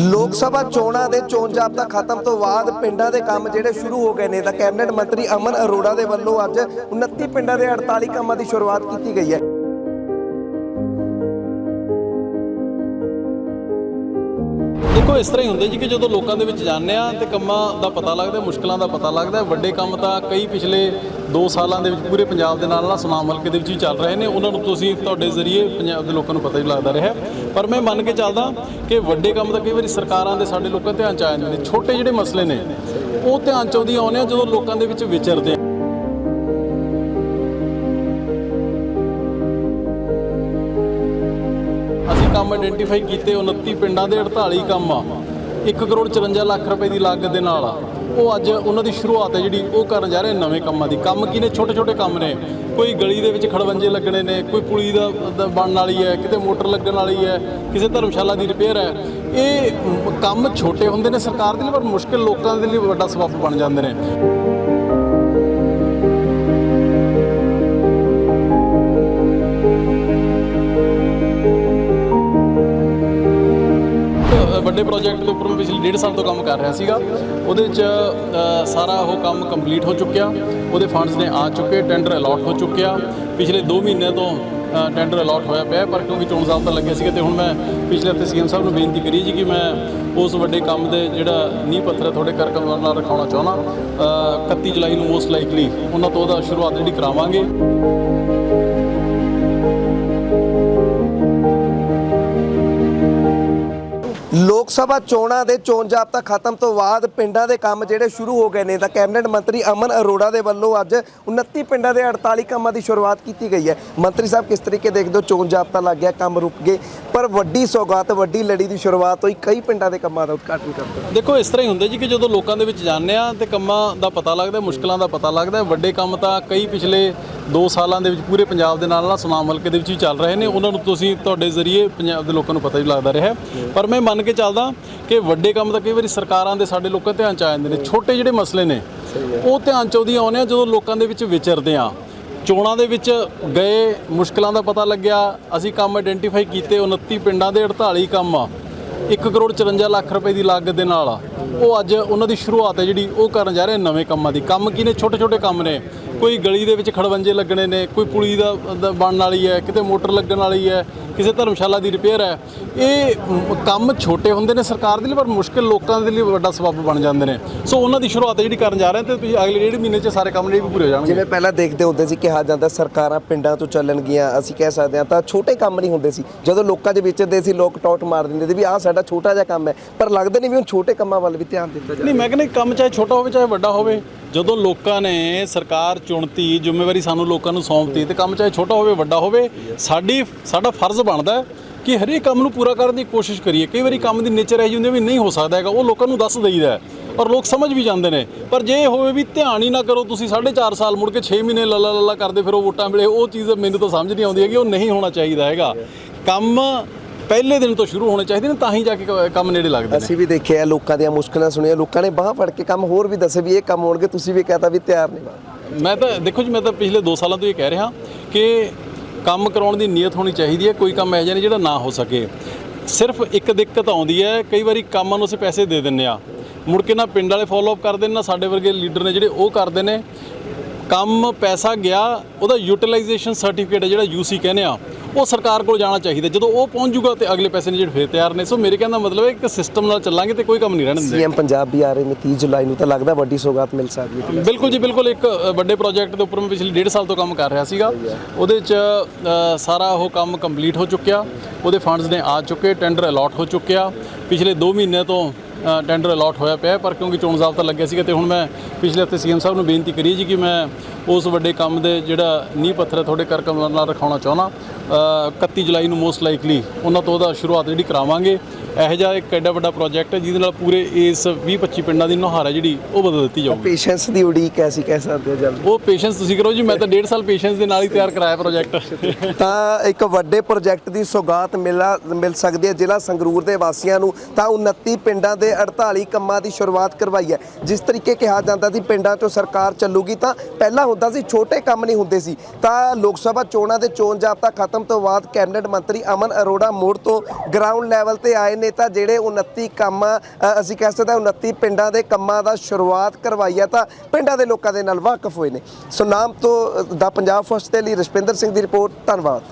ਲੋਕ ਸਭਾ ਚੋਣਾਂ ਦੇ ਚੋਣ ਜਾਬਤਾ ਖਤਮ ਤੋਂ ਬਾਅਦ ਪਿੰਡਾਂ ਦੇ ਕੰਮ ਜਿਹੜੇ ਸ਼ੁਰੂ ਹੋ ਗਏ ਨੇ, ਤਾਂ ਕੈਬਨਿਟ ਮੰਤਰੀ ਅਮਨ ਅਰੋੜਾ ਦੇ ਵੱਲੋਂ ਅੱਜ 29 ਪਿੰਡਾਂ ਦੇ 48 ਕੰਮਾਂ ਦੀ ਸ਼ੁਰੂਆਤ ਕੀਤੀ ਗਈ ਹੈ। ਦੇਖੋ, ਇਸ ਤਰ੍ਹਾਂ ਹੀ ਹੁੰਦੇ ਜੀ ਕਿ ਜਦੋਂ ਲੋਕਾਂ ਦੇ ਵਿੱਚ ਜਾਂਦੇ ਆ ਤੇ ਕੰਮਾਂ ਦਾ ਪਤਾ ਲੱਗਦਾ ਮੁਸ਼ਕਲਾਂ ਦਾ ਪਤਾ ਲੱਗਦਾ ਵੱਡੇ ਕੰਮ ਤਾਂ ਕਈ ਪਿਛਲੇ 2 ਸਾਲਾਂ ਦੇ ਵਿੱਚ ਪੂਰੇ ਪੰਜਾਬ ਦੇ ਨਾਲ ਨਾਲ ਸੁਨਾਮ ਹਲਕੇ ਦੇ ਵਿੱਚ ਹੀ ਚੱਲ ਰਹੇ ਨੇ, ਉਹਨਾਂ ਨੂੰ ਤੁਸੀਂ ਤੁਹਾਡੇ ਜ਼ਰੀਏ ਪੰਜਾਬ ਦੇ ਲੋਕਾਂ ਨੂੰ ਪਤਾ ਹੀ ਲੱਗਦਾ ਰਿਹਾ ਪਰ ਮੈਂ ਮੰਨ ਕੇ ਚੱਲਦਾ ਕਿ ਵੱਡੇ ਕੰਮ ਤਾਂ ਕਈ ਵਾਰੀ ਸਰਕਾਰਾਂ ਦੇ ਸਾਡੇ ਲੋਕਾਂ ਧਿਆਨ ਚ ਆ ਜਾਂਦੇ ਨੇ, ਛੋਟੇ ਜਿਹੜੇ ਮਸਲੇ ਨੇ, ਉਹ ਧਿਆਨ ਚ ਆਉਂਦੀਆਂ ਆਉਂਦੇ ਆ ਜਦੋਂ ਲੋਕਾਂ ਦੇ ਵਿੱਚ ਵਿਚਰਦੇ ਆ। ਕੰਮ ਆਇਡੈਂਟੀਫਾਈ ਕੀਤੇ 29 ਪਿੰਡਾਂ ਦੇ 48 ਕੰਮ ਆ। 1 ਕਰੋੜ 54 ਲੱਖ ਰੁਪਏ ਦੀ ਲਾਗਤ ਦੇ ਨਾਲ ਆ। ਉਹ ਅੱਜ ਉਹਨਾਂ ਦੀ ਸ਼ੁਰੂਆਤ ਹੈ ਜਿਹੜੀ, ਉਹ ਕਰਨ ਜਾ ਰਹੇ ਨਵੇਂ ਕੰਮਾਂ ਦੀ। ਕੰਮ ਕੀ ਨੇ? ਛੋਟੇ ਛੋਟੇ ਕੰਮ ਨੇ। ਕੋਈ ਗਲੀ ਦੇ ਵਿੱਚ ਖੜਵੰਜੇ ਲੱਗਣੇ ਨੇ, ਕੋਈ ਪੁਲੀ ਦਾ ਬਣਨ ਵਾਲੀ ਹੈ, ਕਿਤੇ ਮੋਟਰ ਲੱਗਣ ਵਾਲੀ ਹੈ, ਕਿਸੇ ਧਰਮਸ਼ਾਲਾ ਦੀ ਰਿਪੇਅਰ ਹੈ। ਇਹ ਕੰਮ ਛੋਟੇ ਹੁੰਦੇ ਨੇ ਸਰਕਾਰ ਦੇ ਲਈ, ਪਰ ਮੁਸ਼ਕਿਲ ਲੋਕਾਂ ਦੇ ਲਈ ਵੱਡਾ ਸਬੱਬ ਬਣ ਜਾਂਦੇ ਨੇ। ਵੱਡੇ ਪ੍ਰੋਜੈਕਟ ਦੇ ਉੱਪਰ ਮੈਂ ਪਿਛਲੇ ਡੇਢ ਸਾਲ ਤੋਂ ਕੰਮ ਕਰ ਰਿਹਾ ਸੀਗਾ। ਉਹਦੇ 'ਚ ਸਾਰਾ ਉਹ ਕੰਮ ਕੰਪਲੀਟ ਹੋ ਚੁੱਕਿਆ। ਉਹਦੇ ਫੰਡਸ ਨੇ ਆ ਚੁੱਕੇ ਟੈਂਡਰ ਅਲਾਟ ਹੋ ਚੁੱਕਿਆ। ਪਿਛਲੇ 2 ਮਹੀਨਿਆਂ ਤੋਂ ਟੈਂਡਰ ਅਲਾਟ ਹੋਇਆ ਪਿਆ ਪਰ ਕਿਉਂਕਿ ਚੋਣ ਤਾਂ ਲੱਗੇ ਸੀਗੇ ਤੇ ਹੁਣ ਮੈਂ ਪਿਛਲੇ ਹਫ਼ਤੇ ਸੀਐਮ ਸਾਹਿਬ ਨੂੰ ਬੇਨਤੀ ਕਰੀ ਜੀ ਕਿ ਮੈਂ ਉਸ ਵੱਡੇ ਕੰਮ ਦੇ ਜਿਹੜਾ ਨੀਂਹ ਪੱਥਰ ਹੈ ਤੁਹਾਡੇ ਕਰ ਕਮਰ ਨਾਲ ਰਖਾਉਣਾ ਚਾਹੁੰਦਾ। ਅ, 31 ਜੁਲਾਈ ਨੂੰ ਮੋਸਟ ਲਾਈਕਲੀ ਉਹਨਾਂ ਤੋਂ ਉਹਦਾ ਸ਼ੁਰੂਆਤ ਜਿਹੜੀ ਕਰਾਵਾਂਗੇ। ਲੋਕ ਸਭਾ ਚੋਣਾਂ ਦੇ ਚੋਣ ਜਾਬਤਾ ਖਤਮ ਤੋਂ ਬਾਅਦ ਪਿੰਡਾਂ ਦੇ ਕੰਮ ਜਿਹੜੇ ਸ਼ੁਰੂ ਹੋ ਗਏ ਨੇ, ਤਾਂ ਕੈਬਨਿਟ ਮੰਤਰੀ ਅਮਨ ਅਰੋੜਾ ਦੇ ਵੱਲੋਂ ਅੱਜ 29 ਪਿੰਡਾਂ ਦੇ 48 ਕੰਮਾਂ ਦੀ ਸ਼ੁਰੂਆਤ ਕੀਤੀ ਗਈ ਹੈ। ਮੰਤਰੀ ਸਾਹਿਬ ਕਿਸ ਤਰੀਕੇ ਦੇਖਦੇ ਹੋ? ਚੋਣ ਜਾਬਤਾ ਲੱਗ ਗਿਆ, ਕੰਮ ਰੁਕ ਗਏ, ਪਰ ਵੱਡੀ ਸੌਗਾਤ, ਵੱਡੀ ਲੜੀ ਦੀ ਸ਼ੁਰੂਆਤ ਹੋਈ। ਕਈ ਪਿੰਡਾਂ ਦੇ ਕੰਮਾਂ ਦਾ ਉਦਘਾਟਨ ਕਰਦੇ ਦੇਖੋ, ਇਸ ਤਰ੍ਹਾਂ ਹੀ ਹੁੰਦਾ ਜੀ ਕਿ ਜਦੋਂ ਲੋਕਾਂ ਦੇ ਵਿੱਚ ਜਾਂਦੇ ਆ ਤੇ ਕੰਮਾਂ ਦਾ ਪਤਾ ਲੱਗਦਾ, ਮੁਸ਼ਕਲਾਂ ਦਾ ਪਤਾ ਲੱਗਦਾ, ਵੱਡੇ ਕੰਮ ਤਾਂ ਕਈ ਪਿਛਲੇ 2 ਸਾਲਾਂ ਦੇ ਵਿੱਚ ਪੂਰੇ ਪੰਜਾਬ ਦੇ ਨਾਲ ਨਾਲ ਸੁਨਾਮ ਹਲਕੇ ਦੇ ਵਿੱਚ ਵੀ ਚੱਲ ਰਹੇ ਨੇ। ਉਹਨਾਂ ਨੂੰ ਤੁਸੀਂ ਤੁਹਾਡੇ ਜ਼ਰੀਏ ਪੰਜਾਬ ਦੇ ਲੋਕਾਂ ਨੂੰ ਪਤਾ ਹੀ ਲੱਗਦਾ ਰਿਹਾ। ਪਰ ਮੈਂ ਮੰਨ ਕੇ ਚੱਲਦਾ ਕਿ ਵੱਡੇ ਕੰਮ ਤਾਂ ਕਈ ਵਾਰੀ ਸਰਕਾਰਾਂ ਦੇ ਸਾਡੇ ਲੋਕਾਂ ਧਿਆਨ ਚ ਆ ਜਾਂਦੇ ਨੇ। ਛੋਟੇ ਜਿਹੜੇ ਮਸਲੇ ਨੇ, ਉਹ ਧਿਆਨ ਚ ਆਉਂਦੀਆਂ ਆਉਂਦੇ ਆ ਜਦੋਂ ਲੋਕਾਂ ਦੇ ਵਿੱਚ ਵਿਚਰਦੇ ਆ ਚੋਣਾਂ ਦੇ ਵਿੱਚ ਗਏ, ਮੁਸ਼ਕਲਾਂ ਦਾ ਪਤਾ ਲੱਗਿਆ, ਅਸੀਂ ਕੰਮ ਆਇਡੈਂਟੀਫਾਈ ਕੀਤੇ 29 ਪਿੰਡਾਂ ਦੇ 48 ਕੰਮ ਆ। 1 ਕਰੋੜ 54 ਲੱਖ ਰੁਪਏ ਦੀ ਲਾਗਤ ਦੇ ਨਾਲ। ਉਹ ਅੱਜ ਉਹਨਾਂ ਦੀ ਸ਼ੁਰੂਆਤ ਹੈ ਜਿਹੜੀ, ਉਹ ਕਰਨ ਜਾ ਰਹੇ ਨਵੇਂ ਕੰਮਾਂ ਦੀ। ਕੰਮ ਕੀ ਨੇ? ਛੋਟੇ ਛੋਟੇ ਕੰਮ ਨੇ। ਕੋਈ ਗਲੀ ਦੇ ਵਿੱਚ ਖੜਵੰਜੇ ਲੱਗਣੇ ਨੇ ਕੋਈ ਪੁਲੀ ਦਾ ਦਾ ਬਣਨ ਵਾਲੀ ਹੈ ਕਿਤੇ ਮੋਟਰ ਲੱਗਣ ਵਾਲੀ ਹੈ ਕਿਸੇ ਧਰਮਸ਼ਾਲਾ ਦੀ ਰਿਪੇਅਰ ਹੈ ਇਹ ਕੰਮ ਛੋਟੇ ਹੁੰਦੇ ਨੇ ਸਰਕਾਰ ਦੇ ਲਈ ਪਰ ਮੁਸ਼ਕਿਲ ਲੋਕਾਂ ਦੇ ਲਈ ਵੱਡਾ ਸਬੱਬ ਬਣ ਜਾਂਦੇ ਨੇ। ਸੋ ਉਹਨਾਂ ਦੀ ਸ਼ੁਰੂਆਤ ਜਿਹੜੀ ਕਰਨ ਜਾ ਰਹੇ ਤੇ ਤੁਸੀਂ ਅਗਲੇ ਡੇਢ ਮਹੀਨੇ 'ਚ ਸਾਰੇ ਕੰਮ ਜਿਹੜੇ ਵੀ ਪੂਰੇ ਹੋ ਜਾਣਗੇ। ਜਿਵੇਂ ਪਹਿਲਾਂ ਦੇਖਦੇ ਹੁੰਦੇ ਸੀ ਕਿਹਾ ਜਾਂਦਾ ਸਰਕਾਰਾਂ ਪਿੰਡਾਂ ਤੋਂ ਚੱਲਣਗੀਆਂ ਅਸੀਂ ਕਹਿ ਸਕਦੇ ਹਾਂ ਤਾਂ ਛੋਟੇ ਕੰਮ ਨਹੀਂ ਹੁੰਦੇ ਸੀ। ਜਦੋਂ ਲੋਕਾਂ ਦੇ ਵਿਚਰਦੇ ਸੀ ਲੋਕ ਟੌਟ ਮਾਰ ਦਿੰਦੇ ਸੀ ਵੀ ਆਹ ਸਾਡਾ ਛੋਟਾ ਜਿਹਾ ਕੰਮ ਹੈ ਪਰ ਲੱਗਦਾ ਨਹੀਂ ਵੀ ਹੁਣ ਛੋਟੇ ਕੰਮਾਂ ਵੱਲ ਵੀ ਧਿਆਨ ਦਿੱਤਾ ਜਾ ਨਹੀਂ ਮੈਂ ਕਹਿੰਦਾ ਕੰਮ ਚਾਹੇ ਛੋਟਾ ਹੋਵੇ ਚਾਹੇ ਵੱਡਾ ਹੋਵੇ ਜਦੋਂ ਲੋਕਾਂ ਨੇ ਸਰਕਾਰ ਚੁਣਤੀ, ਜ਼ਿੰਮੇਵਾਰੀ ਸਾਨੂੰ ਲੋਕਾਂ ਨੂੰ ਸੌਂਪਤੀ, ਤੇ ਕੰਮ ਚਾਹੇ ਛੋਟਾ ਹੋਵੇ, ਵੱਡਾ ਹੋਵੇ, ਸਾਡੀ, ਸਾਡਾ ਫਰਜ਼ ਬਣਦਾ ਕਿ ਹਰੇਕ ਕੰਮ ਨੂੰ ਪੂਰਾ ਕਰਨ ਦੀ ਕੋਸ਼ਿਸ਼ ਕਰੀਏ। ਕਈ ਵਾਰੀ ਕੰਮ ਦੀ ਨੇਚਰ ਇਹੋ ਜਿਹੀ ਹੁੰਦੀ ਹੈ ਵੀ ਨਹੀਂ ਹੋ ਸਕਦਾ ਹੈਗਾ, ਉਹ ਲੋਕਾਂ ਨੂੰ ਦੱਸ ਦਈਦਾ ਔਰ ਲੋਕ ਸਮਝ ਵੀ ਜਾਂਦੇ ਨੇ। ਪਰ ਜੇ ਹੋਵੇ ਵੀ ਧਿਆਨ ਹੀ ਨਾ ਕਰੋ, ਤੁਸੀਂ 4.5 ਸਾਲ ਮੁੜ ਕੇ 6 ਮਹੀਨੇ ਲੱਲਾ ਲੱਲਾ ਕਰਦੇ ਫਿਰ ਉਹ ਵੋਟਾਂ ਵੇਲੇ ਉਹ ਚੀਜ਼ ਮੈਨੂੰ ਤਾਂ ਸਮਝ ਨਹੀਂ ਆਉਂਦੀ ਹੈਗੀ, ਉਹ ਨਹੀਂ ਹੋਣਾ ਚਾਹੀਦਾ ਹੈਗਾ। ਕੰਮ ਪਹਿਲੇ ਦਿਨ ਤੋਂ ਸ਼ੁਰੂ ਹੋਣੇ ਚਾਹੀਦੇ ਨੇ ਤਾਂ ਹੀ ਜਾ ਕੇ ਕ- ਕੰਮ ਨੇੜੇ ਲੱਗਦੇ ਨੇ। ਅਸੀਂ ਵੀ ਦੇਖਿਆ ਲੋਕਾਂ ਦੀਆਂ ਮੁਸ਼ਕਲਾਂ ਸੁਣੀਆਂ ਲੋਕਾਂ ਨੇ ਬਾਹ ਫੜ ਕੇ ਕੰਮ ਹੋਰ ਵੀ ਦੱਸੇ ਵੀ ਇਹ ਕੰਮ ਹੋਣਗੇ ਤੁਸੀਂ ਵੀ ਕਹਤਾ ਵੀ ਤਿਆਰ ਨਹੀਂ ਮੈਂ ਤਾਂ ਦੇਖੋ ਜੀ ਮੈਂ ਤਾਂ ਪਿਛਲੇ 2 ਸਾਲਾਂ ਤੋਂ ਇਹ ਕਹਿ ਰਿਹਾ ਕਿ ਕੰਮ ਕਰਾਉਣ ਦੀ ਨੀਅਤ ਹੋਣੀ ਚਾਹੀਦੀ ਹੈ ਕੋਈ ਕੰਮ ਇਹੋ ਜਿਹਾ ਨਹੀਂ ਜਿਹੜਾ ਨਾ ਹੋ ਸਕੇ। ਸਿਰਫ ਇੱਕ ਦਿੱਕਤ ਆਉਂਦੀ ਹੈ ਕਈ ਵਾਰੀ ਕੰਮਾਂ ਨੂੰ ਅਸੀਂ ਪੈਸੇ ਦੇ ਦਿੰਨੇ ਆ ਮੁੜ ਕੇ ਨਾ ਪਿੰਡ ਵਾਲੇ ਫਾਲੋ ਅਪ ਕਰਦੇ ਨੇ ਨਾ ਸਾਡੇ ਵਰਗੇ ਲੀਡਰ ਨੇ ਜਿਹੜੇ ਉਹ ਕਰਦੇ ਨੇ। ਕੰਮ ਪੈਸਾ ਗਿਆ ਉਹਦਾ ਯੂਟਿਲਾਈਜੇਸ਼ਨ ਸਰਟੀਫਿਕੇਟ ਹੈ ਜਿਹੜਾ ਯੂਸੀ ਕਹਿੰਦੇ ਆ ਉਹ ਸਰਕਾਰ ਕੋਲ ਜਾਣਾ ਚਾਹੀਦਾ ਜਦੋਂ ਉਹ ਪਹੁੰਚ ਜੂਗਾ ਤੇ ਅਗਲੇ ਪੈਸੇ ਨੇ ਜਿਹੜੇ ਫੇਰ ਤਿਆਰ ਨੇ। ਸੋ ਮੇਰੇ ਕਹਿਣ ਦਾ ਮਤਲਬ ਹੈ ਕਿ ਸਿਸਟਮ ਨਾਲ ਚੱਲਾਂਗੇ ਤੇ ਕੋਈ ਕੰਮ ਨਹੀਂ ਰਹਿਣ ਦਿੰਦੇ। ਸੀਐਮ ਪੰਜਾਬ ਵੀ ਆ ਰਹੇ ਨੇ 30 ਜੁਲਾਈ ਨੂੰ ਤਾਂ ਲੱਗਦਾ ਵੱਡੀ ਸੌਗਾਤ ਮਿਲ ਸਕਦੀ ਹੈ। ਬਿਲਕੁਲ ਜੀ ਬਿਲਕੁਲ ਇੱਕ ਵੱਡੇ ਪ੍ਰੋਜੈਕਟ ਦੇ ਉੱਪਰ ਮੈਂ ਪਿਛਲੇ ਡੇਢ ਸਾਲ ਤੋਂ ਕੰਮ ਕਰ ਰਿਹਾ ਸੀਗਾ। ਉਹਦੇ 'ਚ ਸਾਰਾ ਉਹ ਕੰਮ ਕੰਪਲੀਟ ਹੋ ਚੁੱਕਿਆ। ਉਹਦੇ ਫੰਡਸ ਨੇ ਆ ਚੁੱਕੇ ਟੈਂਡਰ ਅਲਾਟ ਹੋ ਚੁੱਕਿਆ। ਪਿਛਲੇ 2 ਮਹੀਨੇ ਤੋਂ ਟੈਂਡਰ ਅਲਾਟ ਹੋਇਆ ਪਿਆ ਪਰ ਕਿਉਂਕਿ ਚੋਣ ਜ਼ਾਬਤਾ ਲੱਗਿਆ ਸੀਗਾ ਤੇ ਹੁਣ ਮੈਂ ਪਿਛਲੇ ਹਫ਼ਤੇ ਸੀਐਮ ਸਾਹਿਬ ਨੂੰ ਬੇਨਤੀ ਕਰੀ ਜੀ ਕਿ ਮੈਂ ਉਸ ਵੱਡੇ ਕੰਮ ਦੇ ਜਿਹੜਾ ਨੀਂਹ ਪੱਥਰ ਹੈ ਤੁਹਾਡੇ ਕਰ ਕਮਰ ਨਾਲ ਰਖਾਉਣਾ ਚਾਹੁੰਦਾ। ਅ, 31 ਜੁਲਾਈ ਨੂੰ ਮੋਸਟ ਲਾਈਕਲੀ ਉਹਨਾਂ ਤੋਂ ਉਹਦਾ ਸ਼ੁਰੂਆਤ ਜਿਹੜੀ ਕਰਾਵਾਂਗੇ। ਇਹੋ ਜਿਹਾ ਇੱਕ ਐਡਾ ਵੱਡਾ ਪ੍ਰੋਜੈਕਟ ਹੈ ਜਿਹਦੇ ਨਾਲ ਪੂਰੇ ਇਸ 20 25 ਪਿੰਡਾਂ ਦੀ ਨੁਹਾਰ ਹੈ ਜਿਹੜੀ ਉਹ ਬਦਲ ਦਿੱਤੀ ਜਾਊਗੀ। ਪੇਸ਼ੈਂਸ ਦੀ ਉਡੀਕ ਐਸੀ ਕਹਿ ਸਕਦੇ ਹੋ ਜਲਦੀ। ਉਹ ਪੇਸ਼ੈਂਸ ਤੁਸੀਂ ਕਰੋ ਜੀ ਮੈਂ ਤਾਂ 1.5 ਸਾਲ ਪੇਸ਼ੈਂਸ ਦੇ ਨਾਲ ਹੀ ਤਿਆਰ ਕਰਾਇਆ ਪ੍ਰੋਜੈਕਟ ਤਾਂ ਇੱਕ ਵੱਡੇ ਪ੍ਰੋਜੈਕਟ ਦੀ ਸੌਗਾਤ ਮਿਲਾ ਮਿਲ ਸਕਦੀ ਹੈ ਜ਼ਿਲ੍ਹਾ ਸੰਗਰੂਰ ਦੇ ਵਾਸੀਆਂ ਨੂੰ। ਤਾਂ 29 ਪਿੰਡਾਂ ਦੇ 48 ਕੰਮਾਂ ਦੀ ਸ਼ੁਰੂਆਤ ਕਰਵਾਈ ਹੈ। ਜਿਸ ਤਰੀਕੇ ਕਿਹਾ ਜਾਂਦਾ ਸੀ ਪਿੰਡਾਂ 'ਚੋਂ ਸਰਕਾਰ ਚੱਲੂਗੀ ਤਾਂ ਪਹਿਲਾਂ ਹੁੰਦਾ ਸੀ ਛੋਟੇ ਕੰਮ ਨਹੀਂ ਹੁੰਦੇ ਸੀ। ਤਾਂ ਲੋਕ ਸਭਾ ਚੋਣਾਂ ਦੇ ਚੋਣ ਜਾਬਤਾ ਖਤਮ ਤੋਂ ਬਾਅਦ ਕੈਬਨਿਟ ਮੰਤਰੀ ਅਮਨ ਅਰੋੜਾ ਮੋੜ ਤੋਂ ਗਰਾਊਂਡ ਲੈਵਲ ਤੇ ਆਏ ਨੇ ਤਾਂ ਜਿਹੜੇ 29 ਕੰਮਾਂ ਅਸੀਂ ਕਹਿ ਸਕਦੇ ਹਾਂ 29 ਪਿੰਡਾਂ ਦੇ ਕੰਮਾਂ ਦਾ ਸ਼ੁਰੂਆਤ ਕਰਵਾਈ ਹੈ ਤਾਂ ਪਿੰਡਾਂ ਦੇ ਲੋਕਾਂ ਦੇ ਨਾਲ ਵਾਕਫ ਹੋਏ ਨੇ। ਸੋ ਨਾਮ ਤੋਂ ਦਾ ਪੰਜਾਬ ਫਸਟ ਦੇ ਲਈ ਰਸ਼ਪਿੰਦਰ ਸਿੰਘ ਦੀ ਰਿਪੋਰਟ, ਧੰਨਵਾਦ।